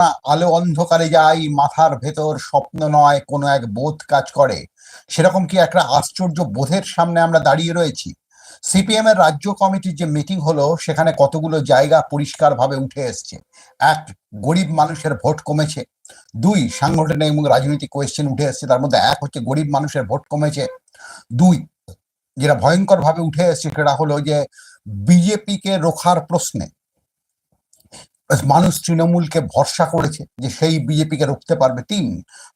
আলো অন্ধকারে যাই, মাথার ভেতর স্বপ্ন নয়, কোনো এক বোধ কাজ করে। সেরকম কি একটা আশ্চর্য বোধের সামনে আমরা দাঁড়িয়ে রয়েছি? সিপিএম এর রাজ্য কমিটির যে মিটিং হলো, সেখানে কতগুলো জায়গা পরিষ্কারভাবে উঠে এসছে। এক, গরিব মানুষের ভোট কমেছে। দুই, সাংগঠনিক এবং রাজনৈতিক কোয়েশ্চেন উঠে এসছে, তার মধ্যে এক হচ্ছে গরিব মানুষের ভোট কমেছে। দুই, যেটা ভয়ঙ্কর ভাবে উঠে এসছে সেটা হলো যে বিজেপিকে রোখার প্রশ্নে মানুষ তৃণমূলকে ভরসা করেছে যে সেই বিজেপিকে রুখতে পারবে। তিন,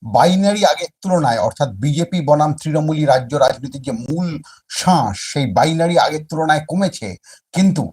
বাইনারি আগের তুলনায়, অর্থাৎ বিজেপি, বনাম, তৃণমূলী, রাজ্য রাজনীতির যে মূল শাঁস সেই বাইনারি আগের তুলনায় কমেছে। কিন্তু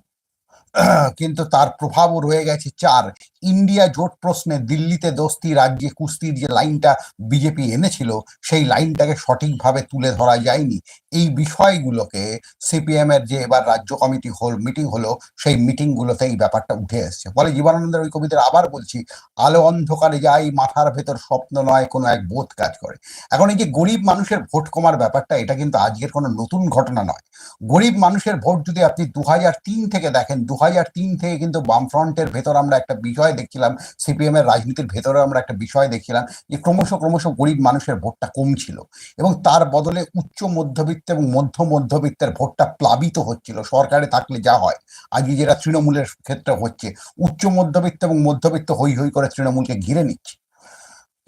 কিন্তু তার প্রভাবও রয়ে গেছে চার ইন্ডিয়া জোট প্রশ্নে দিল্লিতে দোস্তি, রাজ্যে কুস্তির যে লাইনটা বিজেপি এনেছিল, সেই লাইনটাকে সঠিকভাবে তুলে ধরা যায়নি। এই বিষয়গুলোকে সিপিএম এর যে এবার রাজ্য কমিটি হল, মিটিং হলো, সেই মিটিং গুলোতে এই ব্যাপারটা উঠে এসছে। ফলে জীবনানন্দের ওই কবিতার আবার বলছি, আলো অন্ধকারে যাই, মাথার ভেতর স্বপ্ন নয়, কোনো এক বোধ কাজ করে। এখন এই যে গরিব মানুষের ভোট কমার ব্যাপারটা, এটা কিন্তু আজকের কোনো নতুন ঘটনা নয়। গরিব মানুষের ভোট যদি আপনি দু হাজার তিন থেকে দেখেন দু হাজার তিন থেকে কিন্তু বামফ্রন্টের ভেতর আমরা একটা বিষয় দেখছিলাম সিপিএম এর রাজনীতির ভেতরে আমরা একটা বিষয় দেখছিলাম যে ক্রমশ ক্রমশ গরিব মানুষের ভোটটা কমছিল এবং তার বদলে উচ্চ মধ্যবিত্ত এবং মধ্য মধ্যবিত্তের ভোটটা প্লাবিত হচ্ছিল, সরকারে থাকলে যা হয়। আজকে যেটা তৃণমূলের ক্ষেত্রে হচ্ছে, উচ্চ মধ্যবিত্ত এবং মধ্যবিত্ত হই হই করে তৃণমূলকে ঘিরে নিচ্ছে।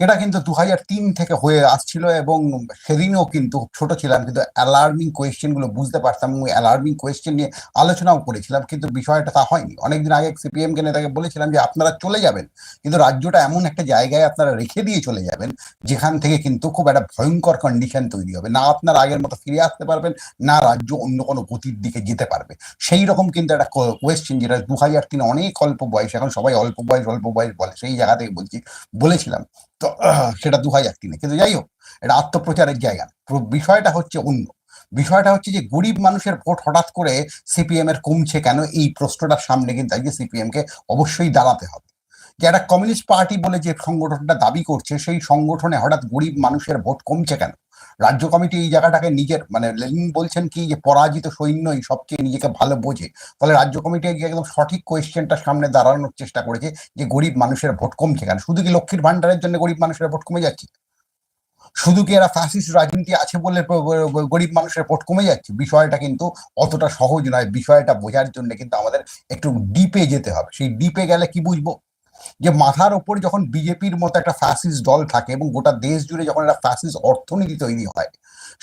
এটা কিন্তু দু হাজার তিন থেকে হয়ে আসছিল এবং সেদিনও কিন্তু ছোট ছিলাম, কিন্তু অ্যালার্মিং কোয়েশ্চেনগুলো বুঝতে পারতাম এবং অ্যালার্মিং কোয়েশ্চেন নিয়ে আলোচনাও করেছিলাম, কিন্তু বিষয়টা তা হয়নি। অনেকদিন আগে সিপিএম কে নেতাকে বলেছিলাম যে, আপনারা চলে যাবেন, কিন্তু রাজ্যটা এমন একটা জায়গায় আপনারা রেখে দিয়ে চলে যাবেন, যেখান থেকে কিন্তু খুব একটা ভয়ঙ্কর কন্ডিশন তৈরি হবে। না আপনার আগের মতো ফিরে আসতে পারবেন, না রাজ্য অন্য কোনো গতির দিকে যেতে পারবে। সেই রকম কিন্তু একটা কোয়েশ্চেন যেটা দু হাজার তিনে অনেক অল্প বয়স, এখন সবাই অল্প বয়স অল্প বয়স বলে, সেই জায়গা থেকে বলছি, বলেছিলাম। তো সেটা দু হাজার তিনে। কিন্তু যাই হোক, এটা আত্মপ্রচারের জায়গা। বিষয়টা হচ্ছে অন্য। বিষয়টা হচ্ছে যে, গরিব মানুষের ভোট হঠাৎ করে সিপিএম এর কমছে কেন? এই প্রশ্নটার সামনে কিন্তু আজকে সিপিএম কে অবশ্যই দাঁড়াতে হবে। যে একটা কমিউনিস্ট পার্টি বলে যে সংগঠনটা দাবি করছে, সেই সংগঠনে হঠাৎ গরিব মানুষের ভোট কমছে কেন? রাজ্য কমিটি এই জায়গাটাকে নিজের মানে লেনিন বলছেন কি যে পরাজিত সৈন্যই সবচেয়ে নিজেকে ভালো বোঝে। ফলে রাজ্য কমিটি একদম সঠিক কোয়েশ্চেনটা সামনে দাঁড়ানোর চেষ্টা করেছে যে গরিব মানুষের ভোট কমছে কেন? শুধু কি লক্ষ্মীর ভান্ডারের জন্য গরিব মানুষের ভোট কমে যাচ্ছে? শুধু কি এরা ফ্যাসিস্ট রাজনীতি আছে বলে গরিব মানুষের ভোট কমে যাচ্ছে? বিষয়টা কিন্তু অতটা সহজ নয়। বিষয়টা বোঝার জন্য কিন্তু আমাদের একটু ডিপে যেতে হবে। সেই ডিপে গেলে কি বুঝব? যে মাথার ওপর যখন বিজেপির মতো একটা ফ্যাসিস দল থাকে এবং গোটা দেশ জুড়ে যখন একটা ফ্যাসিস অর্থনীতি তৈরি হয়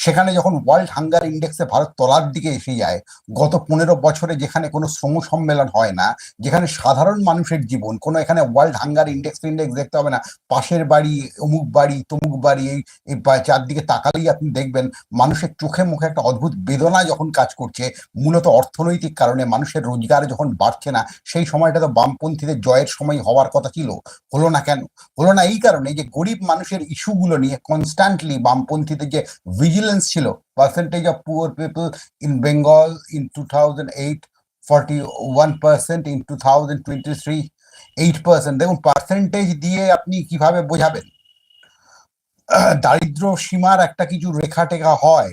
সেখানে যখন ওয়ার্ল্ড হাঙ্গার ইন্ডেক্সে ভারত তলার দিকে এসে যায়, গত পনেরো বছরে যেখানে কোনো শ্রম সম্মেলন হয় না, যেখানে সাধারণ মানুষের জীবন, কোনো এখানে ওয়ার্ল্ড হাঙ্গার ইন্ডেক্স ইন্ডেক্স দেখতে হবে না। পাশের বাড়ি, অমুক বাড়ি, তমুক বাড়ি, এই চারদিকে তাকালেই আপনি দেখবেন মানুষের চোখে মুখে একটা অদ্ভুত বেদনা যখন কাজ করছে, মূলত অর্থনৈতিক কারণে মানুষের রোজগার যখন বাড়ছে না, সেই সময়টা তো বামপন্থীদের জয়ের সময় হওয়ার কথা ছিল। হলো না কেন? হলো না এই কারণে যে গরিব মানুষের ইস্যুগুলো নিয়ে কনস্ট্যান্টলি বামপন্থীদের যে ভিজিলেন্স ছিল percentage of poor people in Bengal in two thousand eight forty one percent in two thousand three eight percent দেখুন পার্সেন্টেজ দিয়ে আপনি কীভাবে বোঝাবেন? দারিদ্র সীমার একটা কিছু রেখা টেখা হয়,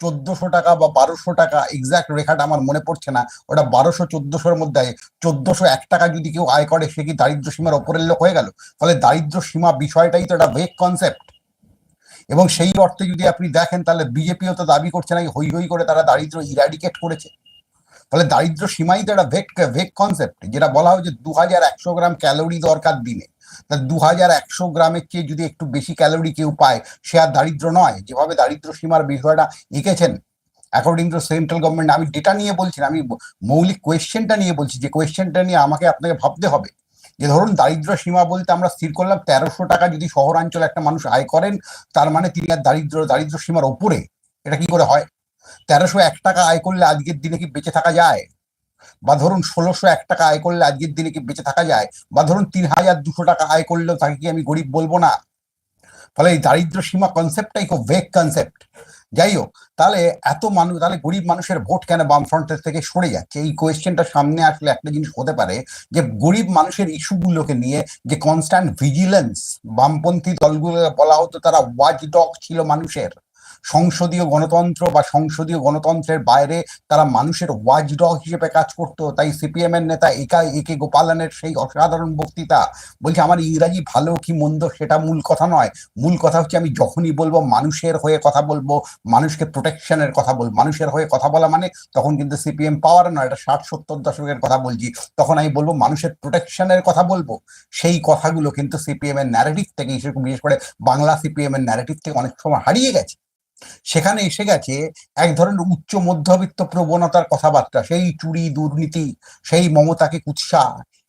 চোদ্দশো টাকা বা বারোশো টাকা এক্সাক্ট রেখাটা আমার মনে পড়ছে না, ওটা বারোশো চোদ্দশোর মধ্যে চোদ্দশো এক টাকা যদি কেউ আয় করে, সে কি দারিদ্র সীমার ওপরের লোক হয়ে গেল? ফলে দারিদ্র সীমা বিষয়টাই তো একটা ভেক কনসেপ্ট এবং সেই অর্থে যদি আপনি দেখেন, তাহলে বিজেপিও তো দাবি করছে নাকি হই হই করে তারা দারিদ্র ইরাডিকেট করেছে। তাহলে দারিদ্র সীমাই তো একটা ভেক ভেক কনসেপ্ট যেটা বলা হয় যে দু হাজার একশো গ্রাম ক্যালোরি দরকার দিনে। তা দু হাজার একশো গ্রামের চেয়ে যদি একটু বেশি ক্যালোরি কেউ পায়, সে আর দারিদ্র নয়। যেভাবে দারিদ্র সীমার বিষয়টা এঁকেছেন অ্যাকর্ডিং টু সেন্ট্রাল গভর্নমেন্ট আমি ডেটা নিয়ে বলছি আমি মৌলিক কোয়েশ্চেনটা নিয়ে বলছি। যে কোয়েশ্চেনটা নিয়ে আমাকে আপনাকে ভাবতে হবে যে ধরুন দারিদ্র সীমা বলতে আমরা স্থির করলাম, তেরোশো টাকা যদি শহরাঞ্চলে একটা মানুষ আয় করেন, তার মানে তিনি আর দারিদ্র দারিদ্র সীমার ওপরে। এটা কি করে হয়? তেরোশো এক টাকা আয় করলে আজকের দিনে কি বেঁচে থাকা যায়? বা ধরুন ষোলোশো এক টাকা আয় করলে আজকের দিনে কি বেঁচে থাকা যায়? বা ধরুন তিন হাজার দুশো টাকা আয় করলেও তাকে কি আমি গরিব বলব না? ফলে এই দারিদ্র সীমা কনসেপ্টটাই খুব ভেক কনসেপ্ট যাই হোক, তাহলে এত মানুষ, তাহলে গরিব মানুষের ভোট কেন বামফ্রন্টের থেকে সরে যাচ্ছে? এই কোয়েশ্চেনটা সামনে আসলে একটা জিনিস হতে পারে যে, গরিব মানুষের ইস্যুগুলোকে নিয়ে যে কনস্ট্যান্ট ভিজিলেন্স বামপন্থী দলগুলো বলা হতো, তারা ওয়াচ ডগ ছিল মানুষের। সংসদীয় গণতন্ত্র বা সংসদীয় গণতন্ত্রের বাইরে তারা মানুষের ওয়াচডগ হিসেবে কাজ করতো, তাই সিপিএম এর নেতা একা একে গোপালনের সেই অসাধারণ বক্তৃতা। বলছে, আমার ইংরাজি ভালো কি মন্দ সেটা মূল কথা নয়। মূল কথা হচ্ছে আমি যখনই বলব মানুষের হয়ে কথা বলব, মানুষকে প্রোটেকশনের কথা বলব। মানুষের হয়ে কথা বলা মানে তখন কিন্তু সিপিএম পাওয়ার নয়, এটা ষাট সত্তর দশকের কথা বলছি। তখন আমি বলব মানুষের প্রোটেকশনের কথা বলব। সেই কথাগুলো কিন্তু সিপিএম এর ন্যারেটিভ থেকে, বিশেষ করে বাংলা সিপিএম এর ন্যারেটিভ থেকে অনেক সময় হারিয়ে গেছে। সেখানে এসে গেছে এক ধরনের উচ্চ মধ্যবিত্ত প্রবণতার কথাবার্তা, সেই চুরি, দুর্নীতি, সেই মমতাকে কুৎসা,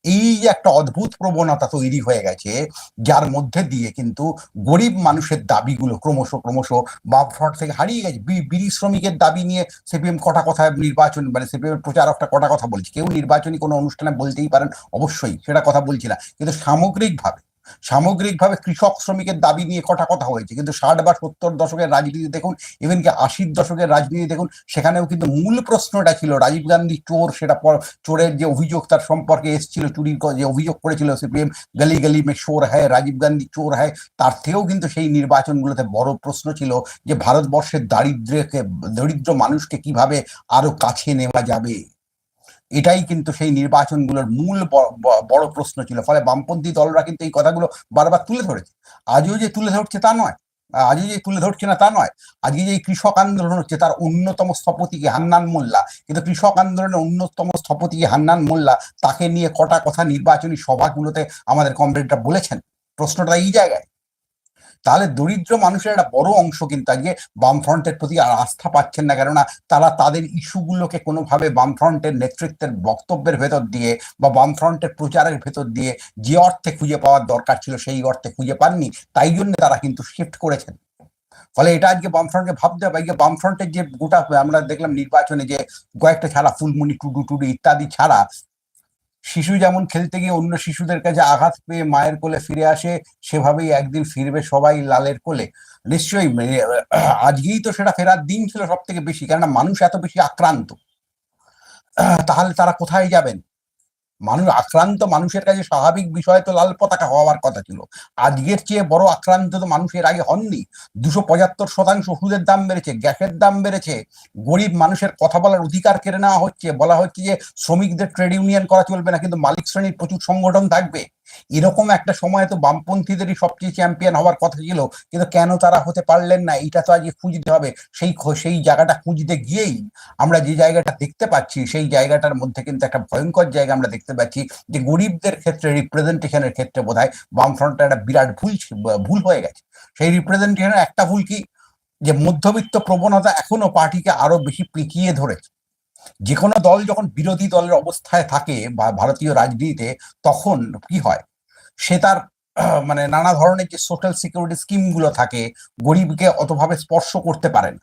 এই যে একটা অদ্ভুত প্রবণতা তৈরি হয়ে গেছে, যার মধ্যে দিয়ে কিন্তু গরিব মানুষের দাবিগুলো ক্রমশ ক্রমশ বামফ্রন্ট থেকে হারিয়ে গেছে। বিড়ি শ্রমিকের দাবি নিয়ে সিপিএম কটা কথা নির্বাচন মানে সিপিএম প্রচারকটা কটা কথা বলছে? কেউ নির্বাচনী কোনো অনুষ্ঠানে বলতেই পারেন, অবশ্যই সেটা কথা বলছি না। কিন্তু সামগ্রিকভাবে সামগ্রিকভাবে কৃষক শ্রমিকের দাবি নিয়ে কটা কথা হয়েছে। কিন্তু ষাট বা সত্তর দশকের রাজনীতি দেখুন ইভেন কি আশির দশকের রাজনীতি দেখুন, সেখানেও কিন্তু মূল প্রশ্নটা ছিল, রাজীব গান্ধী চোর, সেটা চোরের যে অভিযোগ তার সম্পর্কে এসেছিল, চুরির যে অভিযোগ করেছিল সিপিএম গলি গলি মে চোর হ্যায়, রাজীব গান্ধী চোর হ্যায়, তার থেকেও কিন্তু সেই নির্বাচনগুলোতে বড় প্রশ্ন ছিল যে ভারতবর্ষের দারিদ্র্যকে, দরিদ্র মানুষকে কীভাবে আরও কাছে নেওয়া যাবে। এটাই কিন্তু সেই নির্বাচনগুলোর মূল বড় প্রশ্ন ছিল। ফলে বামপন্থী দলরা কিন্তু এই কথাগুলো বারবার তুলে ধরেছে। আজও যে তুলে ধরছে তা নয়, আজও যে তুলে ধরছে না তা নয়, আজকে যে কৃষক আন্দোলন হচ্ছে তার অন্যতম স্থপতিকে হান্নান মোল্লা, কিন্তু কৃষক আন্দোলনের অন্যতম স্থপতিকে হান্নান মোল্লা তাকে নিয়ে কটা কথা নির্বাচনী সভাগুলোতে আমাদের কমরেডরা বলেছেন। প্রশ্নটা এই জায়গায়। তাহলে দরিদ্র মানুষের একটা বড় অংশ কিন্তু আজকে বামফ্রন্টের প্রতি আর আস্থা পাচ্ছেন না, কেননা তারা তাদের ইস্যুগুলোকে কোনোভাবে বামফ্রন্টের নেতৃত্বের বক্তব্যের ভেতর দিয়ে বা বামফ্রন্টের প্রচারের ভেতর দিয়ে যে অর্থে খুঁজে পাওয়ার দরকার ছিল সেই অর্থে খুঁজে পাননি, তাই জন্য তারা কিন্তু শিফট করেছেন। ফলে এটা আজকে বামফ্রন্টকে ভাবতে হবে, আজকে বামফ্রন্টের যে গোটা আমরা দেখলাম নির্বাচনে যে কয়েকটা ছাড়া ফুলমণি টুডু টুডু ইত্যাদি ছাড়া শিশু যেমন খেলতে গিয়ে অন্য শিশুদের কাছে আঘাত পেয়ে মায়ের কোলে ফিরে আসে সেভাবেই একদিন ফিরবে সবাই লালের কোলে। নিশ্চয়ই মানে, আজকেই তো সেটা ফেরার দিন ছিল সব থেকে বেশি কেননা মানুষ এত বেশি আক্রান্ত। তাহলে তারা কোথায় যাবেন? মানুষ আক্রান্ত মানুষের কাছে স্বাভাবিক বিষয় তো লাল পতাকা হওয়ার কথা ছিল। আজকের চেয়ে বড় আক্রান্ত তো মানুষের আগে হননি। দুশো পঁচাত্তর শতাংশ ওষুধের দাম বেড়েছে, গ্যাসের দাম বেড়েছে। গরিব মানুষের কথা বলার অধিকার কেড়ে নেওয়া হচ্ছে। বলা হচ্ছে যে শ্রমিকদের ট্রেড ইউনিয়ন করা চলবে না, কিন্তু মালিক শ্রেণির প্রচুর সংগঠন থাকবে। এরকম একটা সময় তো বামপন্থীদেরই সবচেয়ে চ্যাম্পিয়ন হওয়ার কথা ছিল, কিন্তু কেন তারা হতে পারলেন না? এটা তো আজকে খুঁজতে হবে। সেই সেই জায়গাটা খুঁজতে গিয়েই আমরা যে জায়গাটা দেখতে পাচ্ছি, সেই জায়গাটার মধ্যে কিন্তু একটা ভয়ঙ্কর জায়গা আমরা দেখতে পাচ্ছি যে গরিবদের ক্ষেত্রে রিপ্রেজেন্টেশনের ক্ষেত্রে বোধহয় বামফ্রন্টটা একটা বিরাট ভুল ভুল হয়ে গেছে। সেই রিপ্রেজেন্টেশনের একটা ভুল কি? যে মধ্যবিত্ত প্রবণতা এখনও পার্টিকে আরও বেশি পিকিয়ে ধরেছে। যে কোনো দল যখন বিরোধী দলের অবস্থায় থাকে বা ভারতীয় রাজনীতিতে, তখন কি হয়? সে তার মানে নানা ধরনের যে সোশ্যাল সিকিউরিটি স্কিমগুলো থাকে, গরিবকে অতভাবে স্পর্শ করতে পারে না।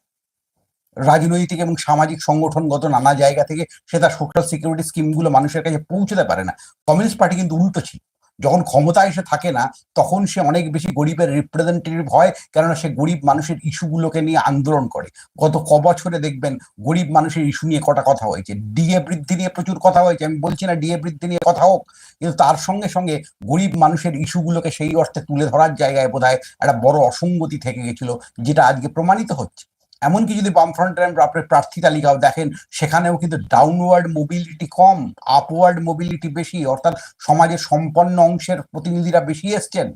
রাজনৈতিক এবং সামাজিক সংগঠনগত নানা জায়গা থেকে সে তার সোশ্যাল সিকিউরিটি স্কিমগুলো মানুষের কাছে পৌঁছতে পারে না। কমিউনিস্ট পার্টি কিন্তু উল্টো ছিল। যখন ক্ষমতায় এসে থাকে না, তখন সে অনেক বেশি গরিবের রিপ্রেজেন্টেটিভ হয়, কেননা সে গরিব মানুষের ইস্যুগুলোকে নিয়ে আন্দোলন করে। গত ক বছরে দেখবেন গরিব মানুষের ইস্যু নিয়ে কটা কথা হয়েছে। ডিএ বৃদ্ধি নিয়ে প্রচুর কথা হয়েছে, আমি বলছি না ডিএ বৃদ্ধি নিয়ে কথা হোক, কিন্তু তার সঙ্গে সঙ্গে গরিব মানুষের ইস্যুগুলোকে সেই অর্থে তুলে ধরার জায়গায় বোধহয় একটা বড় অসঙ্গতি থেকে গেছিল, যেটা আজকে প্রমাণিত হচ্ছে। এমনকি যদি বামফ্রন্ট বামফ্রন্টের আপনি প্রার্থী তালিকাও দেখেন, সেখানেও কিন্তু ডাউনওয়ার্ড মোবিলিটি কম আপওয়ার্ড মোবিলিটি বেশি, অর্থাৎ সমাজের সম্পন্ন অংশের প্রতিনিধিরা বেশি এসছেন।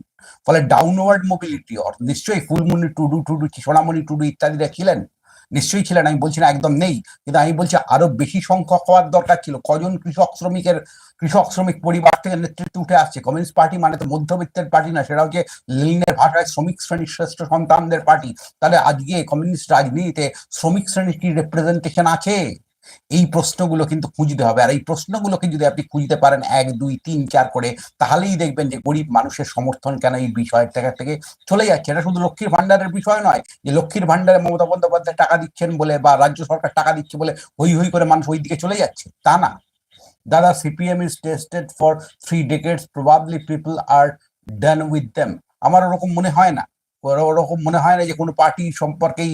ফলে ডাউনওয়ার্ড মোবিলিটি নিশ্চয়ই ফুলমণি টুডু টুডু সোনামণি টুডু ইত্যাদিরা ছিলেন। নিশ্চয়ই ছিলেন, আমি বলছি না একদম নেই, কিন্তু আমি বলছি আরও বেশি সংখ্যক হওয়ার দরকার ছিল। কজন কৃষক শ্রমিকের, কৃষক শ্রমিক পরিবার থেকে নেতৃত্ব উঠে আসছে? কমিউনিস্ট পার্টি মানে তো মধ্যবিত্তের পার্টি না, সেটা হচ্ছে লিনের ভাষায় শ্রমিক শ্রেণির শ্রেষ্ঠ সন্তানদের পার্টি। তাহলে আজকে কমিউনিস্ট রাজনীতিতে শ্রমিক শ্রেণির কি রিপ্রেজেন্টেশন আছে? এই প্রশ্নগুলো কিন্তু খুঁজতে হবে। আর এই প্রশ্নগুলোকে যদি আপনি খুঁজতে পারেন এক, দুই, তিন, চার করে, তাহলেই দেখবেন যে গরিব মানুষের সমর্থন কেন এই বিষয়ের থেকে থেকে চলে যাচ্ছে? এটা শুধু লক্ষ্মীর ভান্ডারের বিষয় নয়। যে লক্ষ্মীর ভান্ডারে মমতা বন্দ্যোপাধ্যায় টাকা দিচ্ছেন বলে বা রাজ্য সরকার টাকা দিচ্ছে বলে হই হই করে মানুষ ওই দিকে চলে যাচ্ছে, তা না। দাদা CPM is tested for three decades probably people are done with them আমার ওরকম মনে হয় না। ওরকম মনে হয় না যে কোনো পার্টি সম্পর্কেই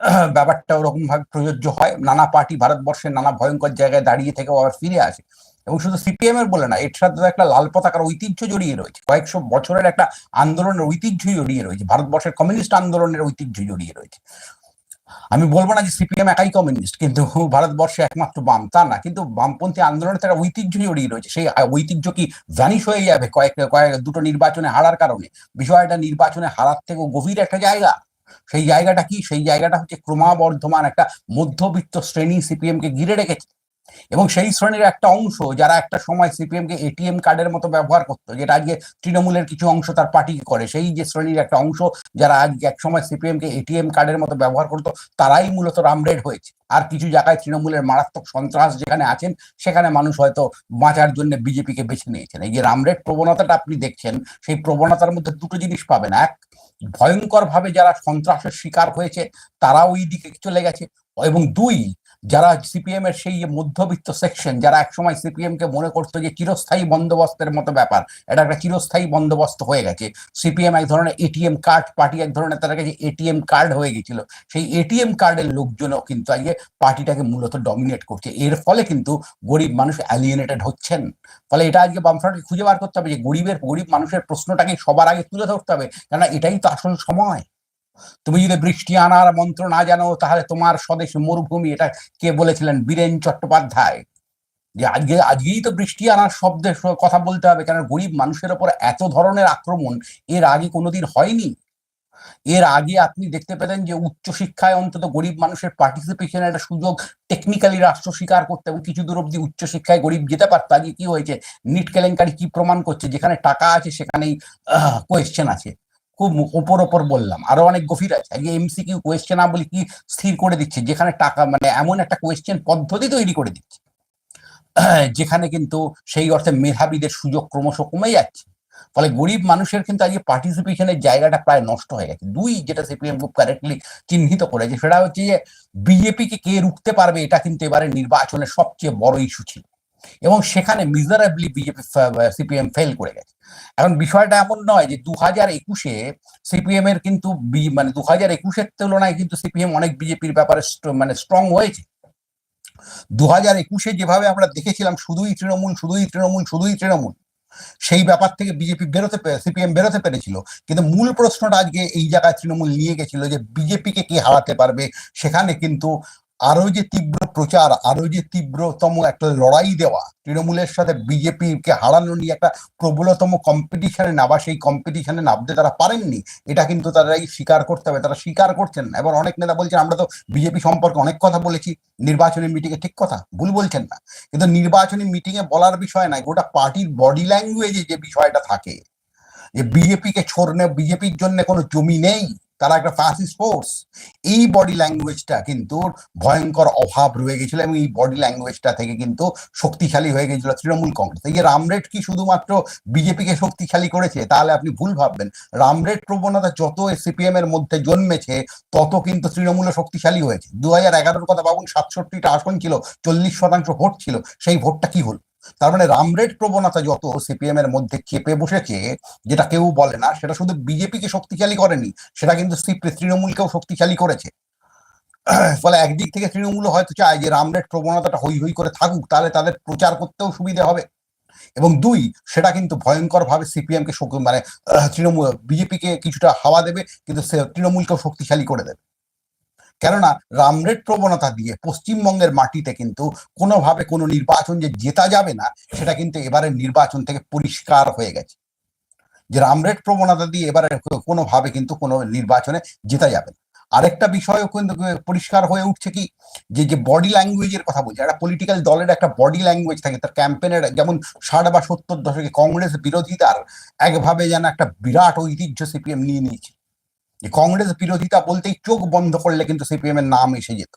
ব্যাপারটা ওরকম ভাবে প্রযোজ্য হয়। নানা পার্টি ভারতবর্ষের নানা ভয়ঙ্কর জায়গায় দাঁড়িয়ে থেকে আবার ফিরে আসে। এবং শুধু সিপিএম এর বলে না, এর সাথে একটা লাল পতাকার ঐতিহ্য জড়িয়ে রয়েছে। কয়েকশো বছরের একটা আন্দোলনের ঐতিহ্য জড়িয়ে রয়েছে। ভারতবর্ষের কমিউনিস্ট আন্দোলনের ঐতিহ্য জড়িয়ে রয়েছে। আমি বলব না যে সিপিএম একাই কমিউনিস্ট, কিন্তু ভারতবর্ষে একমাত্র বাম, তা না। কিন্তু বামপন্থী আন্দোলনের তারা ঐতিহ্য জড়িয়ে রয়েছে। সেই ঐতিহ্য কি ভ্যানিশ হয়ে যাবে কয়েক কয়েক, দুটো নির্বাচনে হারার কারণে? বিষয়টা নির্বাচনে হারার থেকেও গভীর একটা জায়গা। সেই জায়গাটা কি? সেই জায়গাটা হচ্ছে ক্রমাবর্ধমান একটা মধ্যবিত্ত শ্রেণি সিপিএম কে ঘিরে রেখেছে। এবং সেই শ্রেণির একটা অংশ যারা একটা সময় সিপিএম কে এটিএম কার্ডের মতো ব্যবহার করতো, যেটা আজকে তৃণমূলের কিছু অংশ তার পার্টি করে, সেই যে শ্রেণির একটা অংশ যারা আজকে এক সময় সিপিএম কে এটিএম কার্ডের মতো ব্যবহার করতো, তারাই মূলত রামরেড হয়েছে। আর কিছু জায়গায় তৃণমূলের মারাত্মক সন্ত্রাস যেখানে আছেন, সেখানে মানুষ হয়তো বাঁচার জন্য বিজেপিকে বেছে নিয়েছেন। এই যে রামরেড প্রবণতাটা আপনি দেখছেন, সেই প্রবণতার মধ্যে দুটো জিনিস পাবেন। এক ভয়ঙ্কর ভাবে যারা সন্ত্রাসের শিকার হয়েছে তারাও ওই দিকে চলে গেছে। এবং দুই যারা সিপিএম এর সেই মধ্যবিত্ত সেকশন যারা একসময় সিপিএম কে মনে করতো যে চিরস্থায়ী বন্দোবস্তের মতো ব্যাপার, এটা একটা চিরস্থায়ী বন্দোবস্ত হয়ে গেছে। সিপিএম এক ধরনের এটিএম কার্ড পার্টি এক ধরনের তার কাছে এটিএম কার্ড হয়ে গেছিল। সেই এটিএম কার্ডের লোকজনও কিন্তু আজকে পার্টিটাকে মূলত ডমিনেট করছে। এর ফলে কিন্তু গরিব মানুষ অ্যালিয়েনেটেড হচ্ছেন। ফলে এটা আজকে বামফ্রন্টকে খুঁজে বার করতে হবে যে গরিবের, গরিব মানুষের প্রশ্নটাকে সবার আগে তুলে ধরতে হবে। কেননা এটাই তো আসল সময়। তুমি যদি বৃষ্টি আনার মন্ত্র না জানো, তাহলে তোমার স্বদেশ মরুভূমি, এটা কে বলেছিলেন? বীরেন চট্টোপাধ্যায়। যে আজকে, আজকেই তো বৃষ্টি আনার শব্দের কথা বলতে হবে কারণ গরিব মানুষের ওপর এত ধরনের আক্রমণ, এর আগে কোনোদিন হয়নি। এর আগে আপনি দেখতে পেতেন যে উচ্চশিক্ষায় অন্তত গরিব মানুষের পার্টিসিপেশনের একটা সুযোগ টেকনিক্যালি রাষ্ট্র স্বীকার করতে এবং কিছু দূর অব্দি উচ্চশিক্ষায় গরিব যেতে পারতো। আজকে কি হয়েছে? নিট কেলেঙ্কারি কি প্রমাণ করছে? যেখানে টাকা আছে, সেখানেই কোয়েশ্চেন আছে। খুব ওপর ওপর বললাম। আরও অনেক গভীর আছে। আজকে এমসিকিউ কোয়েশ্চেন বলি কি স্থির করে দিচ্ছে? যেখানে টাকা মানে এমন একটা কোয়েশ্চেন পদ্ধতি তৈরি করে দিচ্ছে। যেখানে কিন্তু সেই অর্থে মেধাবীদের সুযোগ ক্রমশ কমে যাচ্ছে। ফলে গরিব মানুষের কিন্তু আজকে পার্টিসিপেশনের জায়গাটা প্রায় নষ্ট হয়ে গেছে। দুই, যেটা সিপিএম খুব কারেক্টলি চিহ্নিত করেছে, সেটা হচ্ছে যে বিজেপিকে কে রুখতে পারবে, এটা কিন্তু এবারে নির্বাচনের সবচেয়ে বড় ইস্যু ছিল। এবং সেখানে মিজারেবলি বিজেপি সিপিএম ফেল করে গেছে। এখন বিষয়টা এমন নয় যে দু হাজার একুশে সিপিএম এর কিন্তু মানে দু হাজার একুশের তুলনায় কিন্তু সিপিএম অনেক বিজেপির ব্যাপারে মানে স্ট্রং হয়েছে। দু হাজার একুশে যেভাবে আমরা দেখেছিলাম, শুধুই তৃণমূল শুধুই তৃণমূল শুধুই তৃণমূল, সেই ব্যাপার থেকে বিজেপি বেরোতে সিপিএম বেরোতে পেরেছিল। কিন্তু মূল প্রশ্নটা আজকে এই জায়গায় তৃণমূল নিয়ে গেছিল যে বিজেপিকে কে হারাতে পারবে, সেখানে কিন্তু আরও যে তীব্র প্রচার আরও যে তীব্রতম একটা লড়াই দেওয়া, তৃণমূলের সাথে বিজেপিকে হারানো নিয়ে একটা প্রবলতম কম্পিটিশনে নামা, সেই কম্পিটিশনে নামতে তারা পারেননি, এটা কিন্তু তারা স্বীকার করতে হবে, তারা স্বীকার করছেন না। এবার অনেক নেতা বলছেন, আমরা তো বিজেপি সম্পর্কে অনেক কথা বলেছি, নির্বাচনী মিটিংয়ে ঠিক কথা, ভুল বলছেন না। কিন্তু নির্বাচনী মিটিংয়ে বলার বিষয় নাই, গোটা পার্টির বডি ল্যাঙ্গুয়েজে যে বিষয়টা থাকে, যে বিজেপিকে ছড়নে, বিজেপির জন্য কোনো জমি নেই তারা একটা ফ্যাসিস্ট ফোর্স এই বডি ল্যাঙ্গুয়েজটা কিন্তু ভয়ঙ্কর অভাব রয়ে গেছিল এবং এই বডি ল্যাঙ্গুয়েজটা থেকে কিন্তু শক্তিশালী হয়ে গেছিল তৃণমূল কংগ্রেস। এই যে রামরেট কি শুধুমাত্র বিজেপিকে শক্তিশালী করেছে, তাহলে আপনি ভুল ভাববেন। রামরেট প্রবণতা যত সিপিএম এর মধ্যে জন্মেছে, তত কিন্তু তৃণমূলে শক্তিশালী হয়েছে। দু হাজার এগারোর কথা ভাবুন, সাতষট্টিটা আসন ছিল, চল্লিশ শতাংশ ভোট ছিল, সেই ভোটটা কি হলো? তার মানে রামরেট প্রবণতা যত সিপিএম এর মধ্যে চেপে বসেছে, যেটা কেউ বলে না, সেটা শুধু বিজেপিকে শক্তিশালী করেনি, সেটা কিন্তু তৃণমূলকেও শক্তিশালী করেছে। ফলে একদিক থেকে তৃণমূল হয়তো চায় যে রামরেট প্রবণতাটা হই হই করে থাকুক, তাহলে তাদের প্রচার করতেও সুবিধা হবে। এবং দুই, সেটা কিন্তু ভয়ঙ্কর ভাবে সিপিএম কে মানে তৃণমূল, বিজেপিকে কিছুটা হাওয়া দেবে, কিন্তু তৃণমূলকেও শক্তিশালী করে দেবে। কেননা রামরেট প্রবণতা দিয়ে পশ্চিমবঙ্গের মাটিতে কিন্তু কোনোভাবে কোনো নির্বাচন যে জেতা যাবে না, সেটা কিন্তু এবারের নির্বাচন থেকে পরিষ্কার হয়ে গেছে। যে রামরেট প্রবণতা দিয়ে এবারে কোনোভাবে কিন্তু কোনো নির্বাচনে জেতা যাবে না। আরেকটা বিষয়ও কিন্তু পরিষ্কার হয়ে উঠছে কি, যে যে বডি ল্যাঙ্গুয়েজের কথা বলছে, একটা পলিটিক্যাল দলের একটা বডি ল্যাঙ্গুয়েজ থাকে, তার ক্যাম্পেনের যেমন ষাট বা সত্তর দশকে কংগ্রেস বিরোধিতার একভাবে যেন একটা বিরাট ঐতিহ্য সিপিএম নিয়ে নিয়েছে। যে কংগ্রেস বিরোধিতা বলতেই চোখ বন্ধ করলে কিন্তু সিপিএম এর নাম এসে যেত।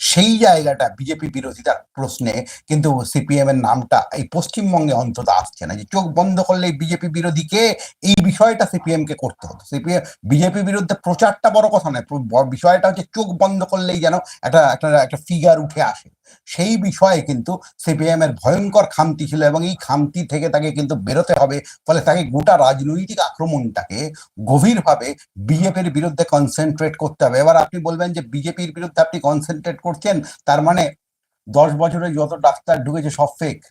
সেই জায়গাটা বিজেপি বিরোধিতার প্রশ্নে কিন্তু সিপিএম এর নামটা এই পশ্চিমবঙ্গে অন্তত আসছে না। যে চোখ বন্ধ করলে বিজেপি বিরোধীকে এই বিষয়টা সিপিএম কে করতে হতো। সিপিএম, বিজেপি বিরুদ্ধে প্রচারটা বড় কথা নয় বিষয়টা হচ্ছে চোখ বন্ধ করলেই যেন একটা একটা একটা ফিগার উঠে আসে। সেই বিষয়ে কিন্তু সিপিএম এর ভয়ঙ্কর খামতি ছিল এবং এই খামতি থেকে তাকে কিন্তু বেরোতে হবে। ফলে তাকে গোটা রাজনৈতিক আক্রমণটাকে গভীরভাবে বিজেপির বিরুদ্ধে কনসেন্ট্রেট করতে হবে। এবার আপনি বলবেন যে বিজেপির বিরুদ্ধে আপনি কনসেন্ট্রেট করছেন, তার মানে দশ বছরে যত ডাক্তার ঢুকেছে সব ফেক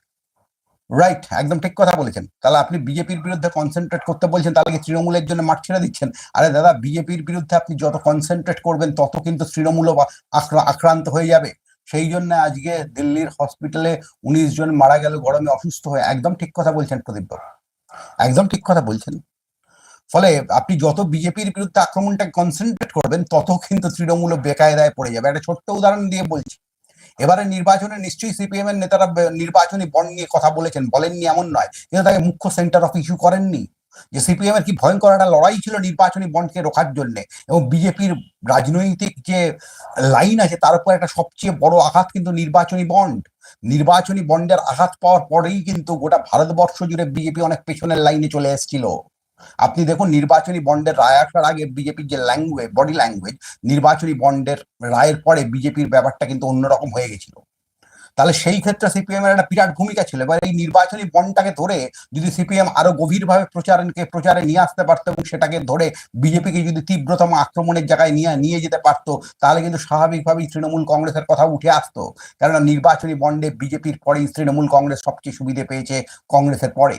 রাইট একদম ঠিক কথা বলেছেন। তাহলে আপনি বিজেপির বিরুদ্ধে কনসেন্ট্রেট করতে বলছেন, তাহলে কি তৃণমূলের জন্য মাঠ ছেড়ে দিচ্ছেন? আরে দাদা বিজেপির বিরুদ্ধে আপনি যত কনসেন্ট্রেট করবেন, তত কিন্তু তৃণমূলও বা- আক্রান্ত হয়ে যাবে। সেই জন্য আজকে দিল্লির হসপিটালে উনিশ জন মারা গেল, গরমে অসুস্থ হয়ে। একদম ঠিক কথা বলছেন প্রদীপ একদম ঠিক কথা বলছেন। ফলে আপনি যত বিজেপির বিরুদ্ধে আক্রমণটা কনসেন্ট্রেট করবেন, তত কিন্তু তৃণমূল বেকায়দায় পড়ে যাবে। একটা ছোট্ট উদাহরণ দিয়ে বলছি। এবারে নির্বাচনে নিশ্চয়ই সিপিএম এর নেতারা নির্বাচনী বন্ড নিয়ে কথা বলেছেন। বলেননি এমন নয়। কিন্তু তাকে মুখ্য সেন্টার অফ ইস্যু করেননি। যে সিপিএম এর কি ভয়ঙ্কর একটা লড়াই ছিল নির্বাচনী বন্ডকে রোখার জন্য এবং বিজেপির রাজনৈতিক যে লাইন আছে তার উপর একটা সবচেয়ে বড় আঘাত কিন্তু নির্বাচনী বন্ড। নির্বাচনী বন্ডের আঘাত পাওয়ার পরেই কিন্তু গোটা ভারতবর্ষ জুড়ে বিজেপি অনেক পেছনের লাইনে চলে এসেছিল। আপনি দেখুন নির্বাচনী বন্ডের রায় আসার আগে বিজেপির যে ল্যাঙ্গুয়েজ বডি ল্যাঙ্গুয়েজ নির্বাচনী বন্ডের রায়ের পরে বিজেপির ব্যাপারটা কিন্তু অন্যরকম হয়ে গেছিল। তাহলে সেই ক্ষেত্রে সিপিএম এর একটা বিরাট ভূমিকা ছিল। এবার এই নির্বাচনী বন্ডটাকে ধরে যদি সিপিএম আরও গভীরভাবে প্রচারণকে, প্রচারে নিয়ে আসতে পারতো এবং সেটাকে ধরে বিজেপিকে যদি তীব্রতম আক্রমণের জায়গায় নিয়ে নিয়ে যেতে পারতো, তাহলে কিন্তু স্বাভাবিকভাবেই তৃণমূল কংগ্রেসের কথা উঠে আসতো। কেননা নির্বাচনী বন্ডে বিজেপির পরেই তৃণমূল কংগ্রেস সবচেয়ে সুবিধে পেয়েছে কংগ্রেসের পরে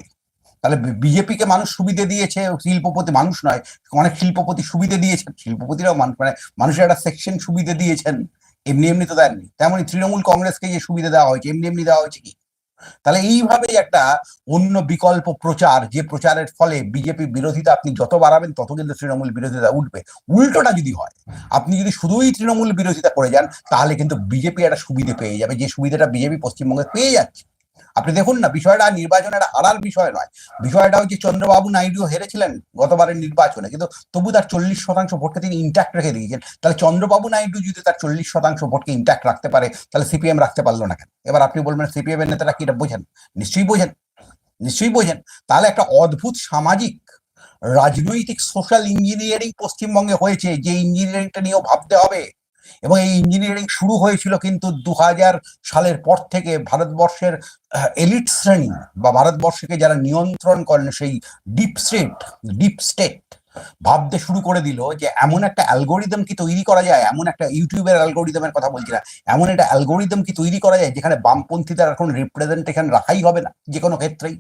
তাহলে বিজেপিকে মানুষ সুবিধে দিয়েছে, শিল্পপতি মানুষ নয়, অনেক শিল্পপতি সুবিধে দিয়েছেন। শিল্পপতিরাও মানুষ মানে মানুষের একটা সেকশন সুবিধে দিয়েছেন। এমনি এমনি তো দেননি। তেমনি তৃণমূল কংগ্রেসকে যে সুবিধা দেওয়া হয়েছে, এমনি এমনি দেওয়া হয়েছে কি? তাহলে এইভাবেই একটা অন্য বিকল্প প্রচার, যে প্রচারের ফলে বিজেপি বিরোধিতা আপনি যত বাড়াবেন, তত কিন্তু তৃণমূল বিরোধিতা উঠবে। উল্টোটা যদি হয়, আপনি যদি শুধুই তৃণমূল বিরোধিতা করে যান, তাহলে কিন্তু বিজেপি একটা সুবিধে পেয়ে যাবে। যে সুবিধাটা বিজেপি পশ্চিমবঙ্গে পেয়ে যাচ্ছে। আপনি দেখুন না, বিষয়টা নির্বাচনে একটা হারার বিষয় নয়। বিষয়টা হচ্ছে চন্দ্রবাবু নাইডু হেরেছিলেন গতবারের নির্বাচনে, কিন্তু তবু তার চল্লিশ শতাংশ ভোটকে তিনি ইন্ট্যাক্ট রেখে দিয়েছেন। তাহলে চন্দ্রবাবু নাইডু যদি তার চল্লিশ শতাংশ ভোটকে ইন্ট্যাক্ট রাখতে পারে, তাহলে সিপিএম রাখতে পারল না কেন? এবার আপনি বলবেন, সিপিএম এর নেতারা কি এটা বোঝেন? নিশ্চয়ই বোঝেন। নিশ্চয়ই বোঝেন। তাহলে একটা অদ্ভুত সামাজিক, রাজনৈতিক সোশ্যাল ইঞ্জিনিয়ারিং পশ্চিমবঙ্গে হয়েছে, যে ইঞ্জিনিয়ারিংটা নিয়েও ভাবতে হবে। এবং এই ইঞ্জিনিয়ারিং শুরু হয়েছিল কিন্তু দু হাজার সালের পর থেকে ভারতবর্ষের এলিট শ্রেণি বা ভারতবর্ষকে যারা নিয়ন্ত্রণ করেন সেই ডিপ স্টেট ডিপ স্টেট ভাবতে শুরু করে দিল যে এমন একটা অ্যালগোরিদম কি তৈরি করা যায়, এমন একটা ইউটিউবের অ্যালগোরিদমের কথা বলছি না, এমন একটা অ্যালগোরিদম কি তৈরি করা যায় যেখানে বামপন্থীদের এখন রিপ্রেজেন্টেশন রাখাই হবে না, যে কোনো ক্ষেত্রেই।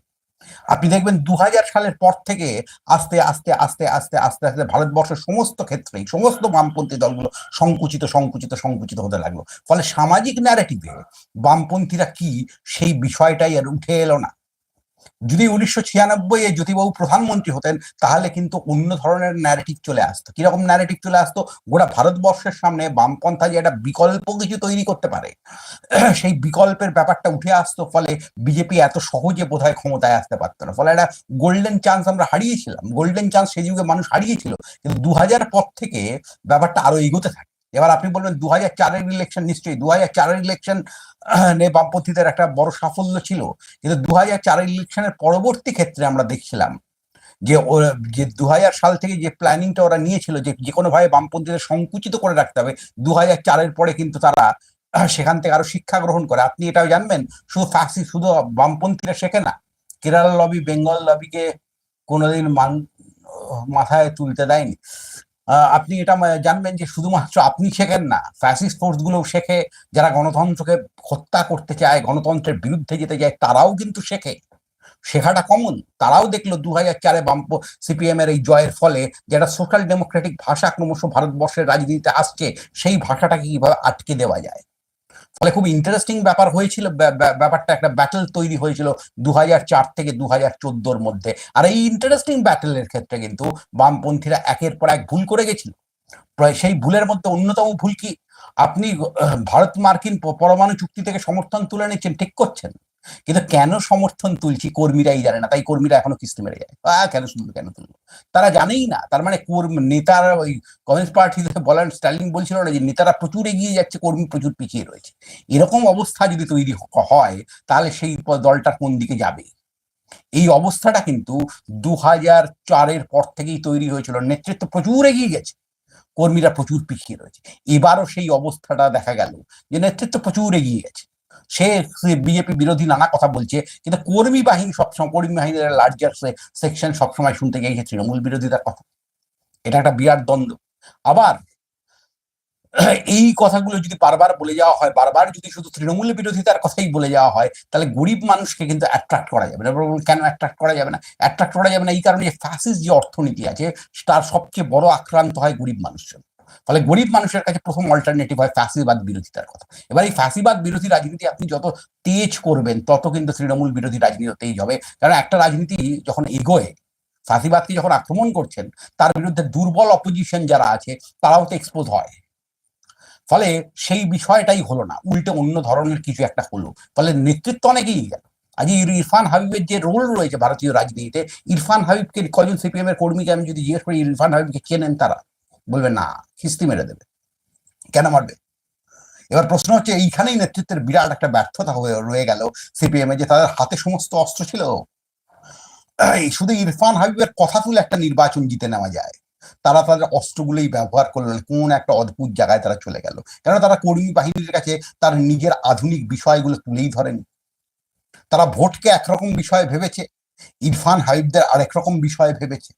আপনি দেখবেন দু সালের পর থেকে আস্তে আস্তে আস্তে আস্তে আস্তে আস্তে ভারতবর্ষের সমস্ত ক্ষেত্রেই, সমস্ত বামপন্থী দলগুলো সংকুচিত সংকুচিত সংকুচিত হতে লাগল। ফলে সামাজিক ন্যারেটিভে বামপন্থীরা কি সেই বিষয়টাই আর উঠে এলো না। যদি উনিশশো ছিয়ানব্বই এ জ্যোতিবাবু প্রধানমন্ত্রী হতেন, তাহলে কিন্তু অন্য ধরনের ন্যারেটিভ চলে আসতো। কীরকম ন্যারেটিভ চলে আসতো? গোটা ভারতবর্ষের সামনে বামপন্থা যে একটা বিকল্প কিছু তৈরি করতে পারে, সেই বিকল্পের ব্যাপারটা উঠে আসতো, ফলে বিজেপি এত সহজে বোধহয় ক্ষমতায় আসতে পারতো না। ফলে একটা গোল্ডেন চান্স আমরা হারিয়েছিলাম। গোল্ডেন চান্স সেই যুগে মানুষ হারিয়েছিল। কিন্তু দু হাজার পর থেকে ব্যাপারটা আরও এগোতে থাকে। এবার আপনি বলবেন দু হাজার চারের ইলেকশন নিশ্চয়ই দু হাজার চারের ইলেকশন নিয়ে বামপন্থীদের একটা বড় সাফল্য ছিল। কিন্তু দু হাজার চারের ইলেকশনের পরবর্তী ক্ষেত্রে আমরা দেখছিলাম যে যে দু হাজার সাল থেকে যে প্ল্যানিংটা ওরা নিয়েছিল, যে যে কোনো ভাবে বামপন্থীদের সংকুচিত করে রাখতে হবে দু হাজার চারের পরে কিন্তু তারা সেখান থেকে আরও শিক্ষা গ্রহণ করে। আপনি এটাও জানবেন, শুধু ফাঁসি শুধু বামপন্থীরা শেখে না, কেরালা লবি বেঙ্গল লবিকে কোনোদিন মান, মাথায় তুলতে দেয়নি। আপনি এটা জানবেন যে শুধুমাত্র আপনি শেখেন না ফ্যাসিস্ট ফোর্সগুলো শেখে, যারা গণতন্ত্রকে হত্যা করতে চায়, গণতন্ত্রের বিরুদ্ধে যেতে চায়, তারাও কিন্তু শেখে। শেখাটা কমন তারাও দেখল দু হাজার চারে বাম্প সিপিএম এর এই জয়ের ফলে যেটা সোশ্যাল ডেমোক্রেটিক ভাষা ক্রমশ ভারতবর্ষের রাজনীতিতে আসছে, সেই ভাষাটাকে কীভাবে আটকে দেওয়া যায়। ফলে খুব ইন্টারেস্টিং ব্যাপার হয়েছিল, ব্যা- ব্যা- ব্যাপারটা একটা ব্যাটেল তৈরি হয়েছিল দু থেকে দু হাজার মধ্যে। আর এই ইন্টারেস্টিং ব্যাটেলের ক্ষেত্রে কিন্তু বামপন্থীরা একের পর এক ভুল করে গেছিল। সেই ভুলের মধ্যে অন্যতম ভুল কি? আপনি, ভারত মার্কিন পরমাণু চুক্তি থেকে সমর্থন তুলে নিচ্ছেন, ঠিক করছেন? কিন্তু কেন সমর্থন তুলছি কর্মীরাই জানে না, তাই কর্মীরা এখনও কিস্তি মেরে যায়। আহ, কেন শুনলো কেন তুললো তারা জানেই না, তার মানে নেতারা ওই কমিউনিস্ট পার্টি বলেন স্টালিন বলছিল না যে নেতারা প্রচুর এগিয়ে যাচ্ছে, কর্মী প্রচুর পিছিয়ে রয়েছে। এরকম অবস্থা যদি তৈরি হয়, তাহলে সেই দলটা কোন দিকে যাবে? এই অবস্থাটা কিন্তু দু হাজার চারের পর থেকেই তৈরি হয়েছিল, নেতৃত্ব প্রচুর এগিয়ে গেছে, কর্মীরা প্রচুর পিছিয়ে রয়েছে। এবারও সেই অবস্থাটা দেখা গেল যে নেতৃত্ব প্রচুর এগিয়ে গেছে। সে বিজেপি বিরোধী নানা কথা বলছে, কিন্তু কর্মী বাহিনী সবসময় কর্মী বাহিনীর লার্জার সেকশন সবসময় শুনতে গিয়েছে তৃণমূল বিরোধিতার কথা। এটা একটা বিরাট দ্বন্দ্ব। আবার এই কথাগুলো যদি বারবার বলে যাওয়া হয়, বারবার যদি শুধু তৃণমূল বিরোধিতার কথাই বলে যাওয়া হয়, তাহলে গরিব মানুষকে কিন্তু অ্যাট্রাক্ট করা যাবে না। কেন অ্যাট্রাক্ট করা যাবে না? অ্যাট্রাক্ট করা যাবে না এই কারণে ফ্যাসিস্ট যে অর্থনীতি আছে, তার সবচেয়ে বড় আক্রান্ত হয় গরিব মানুষজন। ফলে গরিব মানুষের কাছে প্রথম অল্টারনেটিভ হয় ফ্যাসিবাদ বিরোধিতার কথা। এবার এই ফ্যাসিবাদ বিরোধী রাজনীতি আপনি যত তেজ করবেন, তত কিন্তু তৃণমূল বিরোধী রাজনীতি তেজ হবে। কারণ একটা রাজনীতি যখন এগোয় ফাঁসিবাদকে যখন আক্রমণ করছেন, তার বিরুদ্ধে দুর্বল অপোজিশন যারা আছে, তারাও তো এক্সপোজ হয়। ফলে সেই বিষয়টাই হলো না, উল্টে অন্য ধরনের কিছু একটা হলো। ফলে নেতৃত্ব অনেকেই গেল। আজ ইরফান হাবিবের যে রোল রয়েছে ভারতীয় রাজনীতিতে, ইরফান হাবিবকে কজন সিপিএম এর কর্মীকে আমি যদি জিজ্ঞেস করি, ইরফান হাবিবকে চেনেন তারা? বলবে, না, খিস্তি মেরে দেবে। কেন মারবে? এবার প্রশ্ন হচ্ছে, এইখানেই নেতৃত্বের বিরাট একটা ব্যর্থতা হয়ে, রয়ে গেল সিপিএম এ যে তাদের হাতে সমস্ত অস্ত্র ছিল। শুধু ইরফান হাবিবের কথা তুলে একটা নির্বাচন জিতে নেওয়া যায়। তারা তাদের অস্ত্রগুলোই ব্যবহার করলেন, কোন একটা অদ্ভুত জায়গায় তারা চলে গেল। কেন তারা কর্মী বাহিনীর কাছে তার নিজের আধুনিক বিষয়গুলো তুলেই ধরেনি? তারা ভোটকে একরকম বিষয়ে ভেবেছে, ইরফান হাবিবদের আরেক রকম বিষয় ভেবেছে।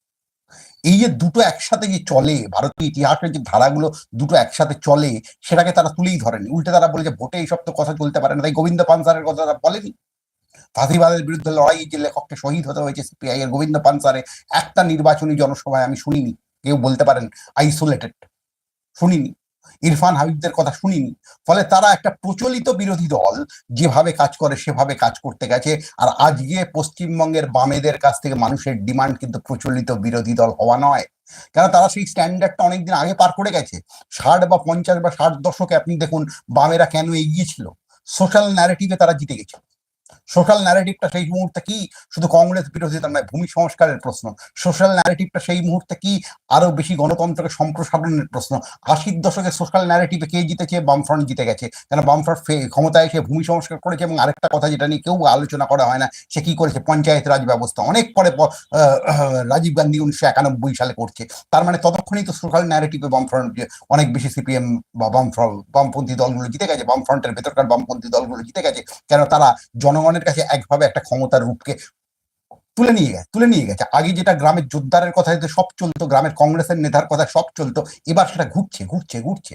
এই যে দুটো একসাথে যে চলে, ভারতীয় ইতিহাসের যে ধারাগুলো দুটো একসাথে চলে, সেটাকে তারা তুলেই ধরেনি। উল্টে তারা বলে যে ভোটে এইসব তো কথা চলতে পারে না। তাই গোবিন্দ পানসারের কথা তারা বলেনি। ফাঁসিবাদের বিরুদ্ধে লড়াই যে লেখককে শহীদ হতে হয়েছে সিপিআই এর গোবিন্দ পানসারে, একটা নির্বাচনী জনসভায় আমি শুনিনি। কেউ বলতে পারেন আইসোলেটেড শুনিনি। ইরফান হাবিবদের কথা শুনিনি। ফলে তারা একটা প্রচলিত বিরোধী দল, যেভাবে কাজ করে সেভাবে কাজ করতে গেছে। আর আজকে পশ্চিমবঙ্গের বামেদের কাছ থেকে মানুষের ডিমান্ড কিন্তু প্রচলিত বিরোধী দল হওয়া নয়। কেন? তারা সেই স্ট্যান্ডার্ডটা অনেকদিন আগে পার করে গেছে। ষাট বা পঞ্চাশ বা ষাট দশকে আপনি দেখুন বামেরা কেন এগিয়েছিল সোশ্যাল ন্যারেটিভে তারা জিতে গেছে সোশ্যাল ন্যারেটিভটা সেই মুহূর্তে কি? শুধু কংগ্রেস বিরোধিতা নয় ভূমি সংস্কারের প্রশ্ন। সোশ্যাল ন্যারেটিভটা সেই মুহূর্তে কি আরও বেশি গণতন্ত্রকে সম্প্রসারণের প্রশ্ন? আশির দশকে সোশ্যাল ন্যারেটিভে কে জিতেছে? বামফ্রন্ট জিতে গেছে। কেন বামফ্রন্ট ক্ষমতায় এসে ভূমি সংস্কার করেছে এবং আরেকটা কথা যেটা নিয়ে কেউ আলোচনা করা হয় না, সে কি করেছে? পঞ্চায়েত রাজ ব্যবস্থা। অনেক পরে রাজীব গান্ধী উনিশশো একানব্বই সালে করছে। তার মানে ততক্ষণই তো সোশ্যাল ন্যারেটিভে বামফ্রন্ট অনেক বেশি সিপিএম বা বামফ্রন্ট বামপন্থী দলগুলো জিতে গেছে। বামফ্রন্টের ভেতরকার বামপন্থী দলগুলো জিতে গেছে। কেন তারা জনগণের কাছে একভাবে একটা ক্ষমতার রূপকে তুলে নিয়ে গেছে, তুলে নিয়ে গেছে। আগে যেটা গ্রামের যোদ্ধারের কথা সব চলতো, গ্রামের কংগ্রেসের নেতার কথা সব চলতো, এবার সেটা ঘুরছে ঘুরছে ঘুরছে।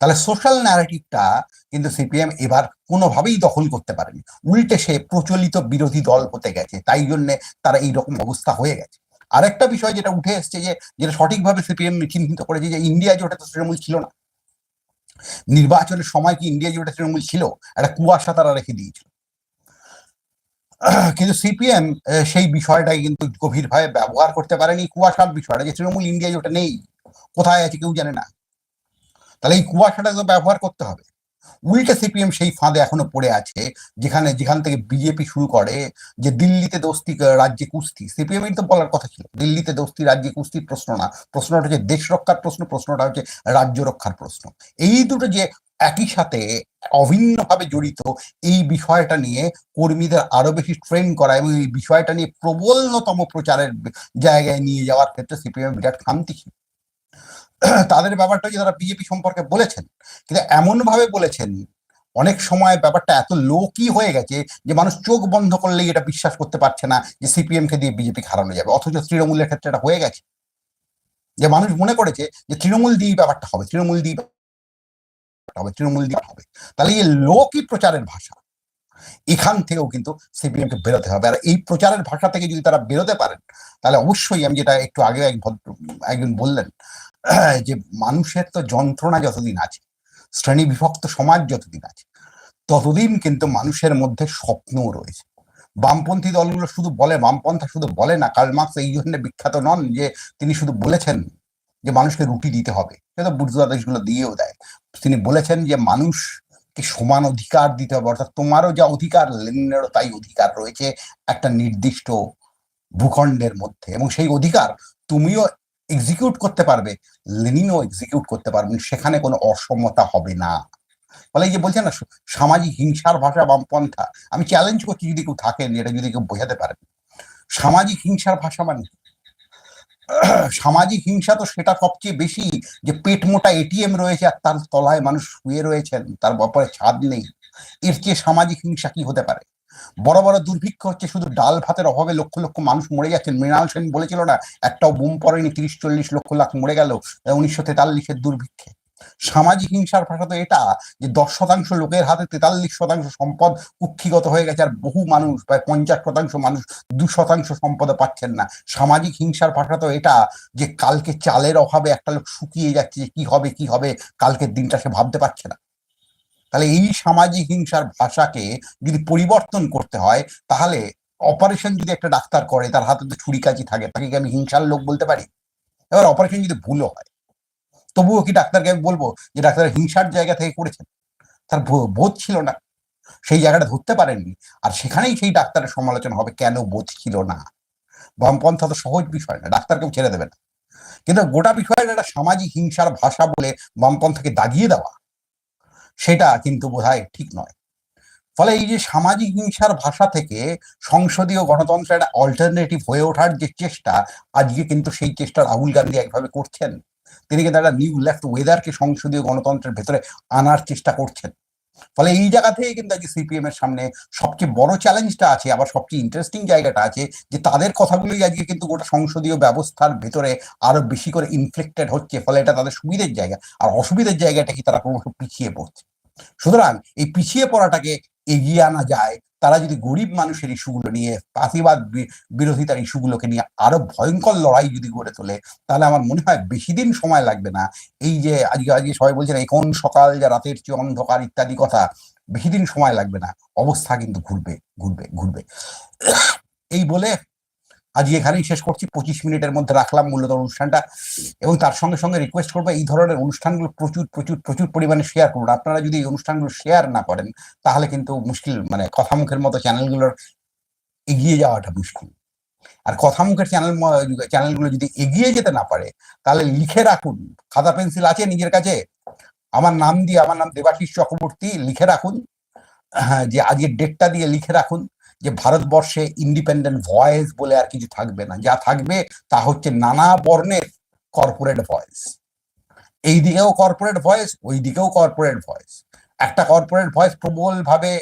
তাহলে সোশ্যাল ন্যারেটিভটা কিন্তু সিপিএম এবার কোনোভাবেই দখল করতে পারেনি। উল্টে সে প্রচলিত বিরোধী দল হতে গেছে, তাই জন্যে তারা এই রকম অবস্থা হয়ে গেছে। আরেকটা বিষয় যেটা উঠে এসছে যে, যেটা সঠিকভাবে সিপিএম চিহ্নিত করেছে যে ইন্ডিয়া জোটে তো তৃণমূল ছিল না। নির্বাচনের সময় কি ইন্ডিয়া জোটে তৃণমূল ছিল? একটা কুয়াশা তারা রেখে দিয়েছিল। কিন্তু সিপিএম সেই বিষয়টাই কিন্তু গভীরভাবে ব্যবহার করতে পারেনি। কুয়াশার বিষয়টা যে তৃণমূল ইন্ডিয়া জোটে নেই, কোথায় আছে কেউ জানে না। তাহলে এই কুয়াশাটা তো ব্যবহার করতে হবে। উল্টে সিপিএম সেই ফাঁদে এখনও পড়ে আছে, যেখানে, যেখান থেকে বিজেপি শুরু করে যে দিল্লিতে দোস্তি রাজ্যে কুস্তি। সিপিএম তো বলার কথা ছিল, দিল্লিতে দোস্তি, রাজ্যে কুস্তির প্রশ্ন না। প্রশ্নটা হচ্ছে দেশ রক্ষার প্রশ্ন, প্রশ্নটা হচ্ছে রাজ্য রক্ষার প্রশ্ন। এই দুটো যে একই সাথে অভিন্নভাবে জড়িত এই বিষয়টা নিয়ে কর্মীদের আরও বেশি ট্রেন করা এবং এই বিষয়টা নিয়ে প্রবলতম প্রচারের জায়গায় নিয়ে যাওয়ার ক্ষেত্রে সিপিএম বিরাট খামতি ছিল। তাদের ব্যাপারটা যে তারা বিজেপি সম্পর্কে বলেছেন, কিন্তু এমন ভাবে বলেছেন, অনেক সময় ব্যাপারটা এত লোকই হয়ে গেছে যে মানুষ চোখ বন্ধ করলেই এটা বিশ্বাস করতে পারছে না যে সিপিএম কে দিয়ে বিজেপি হারানো যাবে, অথচ তৃণমূলের ক্ষেত্রে এটা হয়ে গেছে। যে মানুষ মনে করেছে যে তৃণমূল দিয়েই ব্যাপারটা হবে, তৃণমূল দিয়ে ব্যাপারটা হবে, তৃণমূল দিয়ে হবে। তাহলে এই লোকই প্রচারের ভাষা, এখান থেকেও কিন্তু সিপিএম কে বেরোতে হবে। আর এই প্রচারের ভাষা থেকে যদি তারা বেরোতে পারেন, তাহলে অবশ্যই আমি যেটা একটু আগে একজন বললেন, যে মানুষের তো যন্ত্রণা যতদিন আছে শ্রেণি বিভক্ত সমাজ যতদিন আছে, ততদিন কিন্তু মানুষের মধ্যে স্বপ্নও রয়েছে। বামপন্থী দলগুলো শুধু বলে, বামপন্থা শুধু বলে না, কার্ল মার্কস এই জন্য বিখ্যাত নন যে তিনি শুধু বলেছেন যে মানুষকে রুটি দিতে হবে, সে তো বুর্জুয়া দেশগুলো দিয়েও দেয়। তিনি বলেছেন যে মানুষকে সমান অধিকার দিতে হবে, অর্থাৎ তোমারও যা অধিকার, লেনিনেরও তাই অধিকার রয়েছে একটা নির্দিষ্ট ভূখণ্ডের মধ্যে। এবং সেই অধিকার তুমিও এক্সিকিউট করতে পারবে, লেনিনও এক্সিকিউট করতে পারবেন সেখানে কোনো অসমতা হবে না। ফলে যে বলছেন না, সামাজিক হিংসার ভাষা বামপন্থা, আমি চ্যালেঞ্জ করছি যদি কেউ থাকেন, এটা যদি কেউ বোঝাতে পারেন সামাজিক হিংসার ভাষা মানে সামাজিক হিংসা তো সেটা সবচেয়ে বেশি যে পেট মোটা এটিএম রয়েছে আর তার তলায় মানুষ শুয়ে রয়েছেন, তার ব্যাপারে ছাদ নেই। এর চেয়ে সামাজিক হিংসা কি হতে পারে? বড় বড় দুর্ভিক্ষ হচ্ছে শুধু ডাল ভাতের অভাবে লক্ষ লক্ষ মানুষ মরে যাচ্ছেন। মৃণাল সেন বলেছিল না, একটাও বুম পড়েনি, তিরিশ চল্লিশ লক্ষ লাখ মরে গেল, উনিশশো তেতাল্লিশের দুর্ভিক্ষে। সামাজিক হিংসার ভাষা তো এটা যে দশ শতাংশ লোকের হাতে তেতাল্লিশ শতাংশ সম্পদ কুক্ষিগত হয়ে গেছে আর বহু মানুষ প্রায় পঞ্চাশ শতাংশ মানুষ দু শতাংশ সম্পদে পাচ্ছেন না। সামাজিক হিংসার ভাষা তো এটা যে কালকে চালের অভাবে একটা লোক শুকিয়ে যাচ্ছে যে কি হবে কি হবে, কালকের দিনটা সে ভাবতে পারছে না। তাহলে এই সামাজিক হিংসার ভাষাকে যদি পরিবর্তন করতে হয়, তাহলে অপারেশন যদি একটা ডাক্তার করে, তার হাতে তো ছুরি কাজি থাকে, তাকে কি আমি হিংসার লোক বলতে পারি? এবার অপারেশন যদি ভুলও হয় তবুও কি ডাক্তারকে আমি বলব যে ডাক্তার হিংসার জায়গা থেকে করেছেন? তার বোধ ছিল না। সেই জায়গাটা ধরতে পারেননি। আর সেখানেই সেই ডাক্তারের সমালোচনা হবে, কেন বোধ ছিল না? বামপন্থা তো সহজ বিষয় না, ডাক্তারকেও ছেড়ে দেবে না। কিন্তু গোটা বিষয়ের একটা সামাজিক হিংসার ভাষা বলে বামপন্থাকে দাগিয়ে দেওয়া, সেটা কিন্তু বোধহয় ঠিক নয়। ফলে এই যে সামাজিক হিংসার ভাষা থেকে সংসদীয় গণতন্ত্রের একটা অল্টারনেটিভ হয়ে ওঠার যে চেষ্টা, আজকে কিন্তু সেই চেষ্টা রাহুল গান্ধী একভাবে করছেন। তিনি কিন্তু একটা নিউ লেফট ওয়েদারকে সংসদীয় গণতন্ত্রের ভেতরে আনার চেষ্টা করছেন। ফলে এই জায়গা থেকে কিন্তু আজকে সিপিএম এর সামনে সবচেয়ে বড় চ্যালেঞ্জটা আছে, আবার সবচেয়ে ইন্টারেস্টিং জায়গাটা আছে যে তাদের কথাগুলোই আজকে কিন্তু গোটা সংসদীয় ব্যবস্থার ভেতরে আরও বেশি করে ইনফ্লেক্টেড হচ্ছে, ফলে এটা তাদের সুবিধের জায়গা। আর অসুবিধের জায়গাটা কি তারা ক্রমশ পিছিয়ে পড়ছে। সুতরাং এই পিছিয়ে পড়াটাকে এগিয়ে আনা যায় তারা যদি গরিব মানুষের ইস্যুগুলো নিয়ে ফাঁসিবাদ বিরোধিতার ইস্যুগুলোকে নিয়ে আরও ভয়ঙ্কর লড়াই যদি গড়ে তোলে, তাহলে আমার মনে হয় বেশি দিন সময় লাগবে না। এই যে আজকে আজকে সবাই বলছেন, এখন সকাল যা রাতের চেয়ে অন্ধকার, ইত্যাদি কথা, বেশি দিন সময় লাগবে না। অবস্থা কিন্তু ঘুরবে ঘুরবে ঘুরবে। এই বলে আজকে এখানেই শেষ করছি। পঁচিশ মিনিটের মধ্যে রাখলাম মূলত অনুষ্ঠানটা এবং তার সঙ্গে সঙ্গে রিকোয়েস্ট করব এই ধরনের অনুষ্ঠানগুলো প্রচুর প্রচুর প্রচুর পরিমাণে শেয়ার করুন আপনারা যদি এই অনুষ্ঠানগুলো শেয়ার না করেন তাহলে কিন্তু মুশকিল মানে কথামুখের মতো চ্যানেলগুলোর এগিয়ে যাওয়াটা মুশকিল। আর কথা মুখের চ্যানেল চ্যানেলগুলো যদি এগিয়ে যেতে না পারে তাহলে লিখে রাখুন। খাতা পেন্সিল আছে নিজের কাছে? আমার নাম দিয়ে আমার নাম দেবাশিস চক্রবর্তী লিখে রাখুন। হ্যাঁ, যে আজকের ডেটটা দিয়ে লিখে রাখুন। যে ভারতবর্ষে ইন্ডিপেন্ডেন্ট ভয়েস বলে আর কিছু থাকবে না। যা থাকবে তা হচ্ছে নানা বর্ণের কর্পোরেট ভয়েস এই দিকেও কর্পোরেট ভয়েস ওই দিকেও কর্পোরেট ভয়েস একটা কর্পোরেট ভয়েস প্রবল ভাবে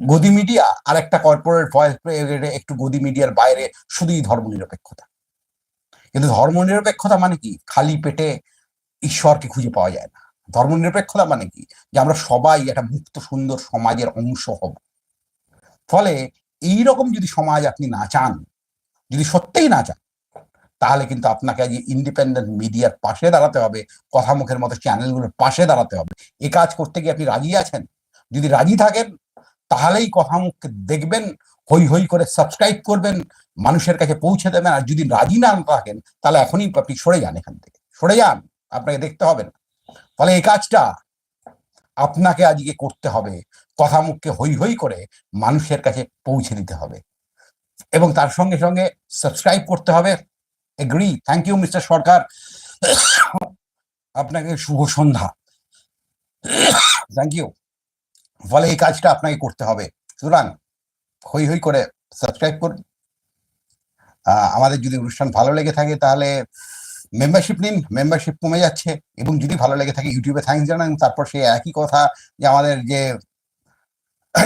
গদি মিডিয়া আর একটা কর্পোরেট ভয়েস একটু গদি মিডিয়ার বাইরে শুধুই ধর্মনিরপেক্ষতা। কিন্তু ধর্মনিরপেক্ষতা মানে কি? খালি পেটে ঈশ্বরকে খুঁজে পাওয়া যায় না। ধর্মনিরপেক্ষতা মানে কি? যে আমরা সবাই একটা মুক্ত সুন্দর সমাজের অংশ হব। ফলে এই রকম যদি সমাজ আপনি না চান, যদি সত্যিই না চান, তাহলে কিন্তু আপনাকে আজ ইন্ডিপেন্ডেন্ট মিডিয়ার পাশে দাঁড়াতে হবে কথামুখের মতো চ্যানেলগুলোর পাশে দাঁড়াতে হবে। এ কাজ করতে গিয়ে আপনি রাজি আছেন? যদি রাজি থাকেন, তাহলেই কথামুখকে দেখবেন হই হই করে সাবস্ক্রাইব করবেন, মানুষের কাছে পৌঁছে দেবেন, আর যদি রাজি না থাকেন, তাহলে এখনই আপনি সরে যান এখান থেকে। সরে যান, আপনাকে দেখতে হবে না। ফলে এই কাজটা আপনাকে আজকে করতে হবে। কথা মুখকে হই হই করে মানুষের কাছে পৌঁছে দিতে হবে। এবং তার সঙ্গে সঙ্গে সাবস্ক্রাইব করতে হবে। Agree thank you mister Sarkar. আপনাকে শুভ সন্ধ্যা। থ্যাংক ইউ ফলে এই কাজটা আপনাকে করতে হবে। সুতরাং হই হই করে সাবস্ক্রাইব করুন। আমাদের যদি অনুষ্ঠান ভালো লেগে থাকে তাহলে মেম্বারশিপ নিন। মেম্বারশিপ কমে যাচ্ছে। এবং যদি ভালো লেগে থাকে ইউটিউবে থ্যাংকস জানান। তারপর সেই একই কথা যে আমাদের যে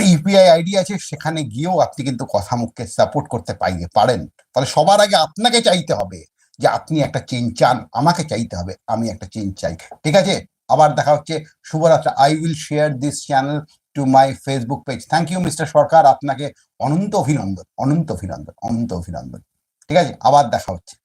ইউপিআই আইডি আছে, সেখানে গিয়েও আপনি কিন্তু কথা মুখকে সাপোর্ট করতে পাইয়ে পারেন। তাহলে সবার আগে আপনাকে চাইতে হবে যে আপনি একটা চেঞ্জ চান, আমাকে চাইতে হবে, আমি একটা চেঞ্জ চাই। ঠিক আছে? আবার দেখা হচ্ছে। শুভরাত্রি। I will share this channel to my Facebook page thank you mister Sarkar. আপনাকে অনন্ত অভিনন্দন অনন্ত অভিনন্দন অনন্ত অভিনন্দন। ঠিক আছে? আবার দেখা হচ্ছে।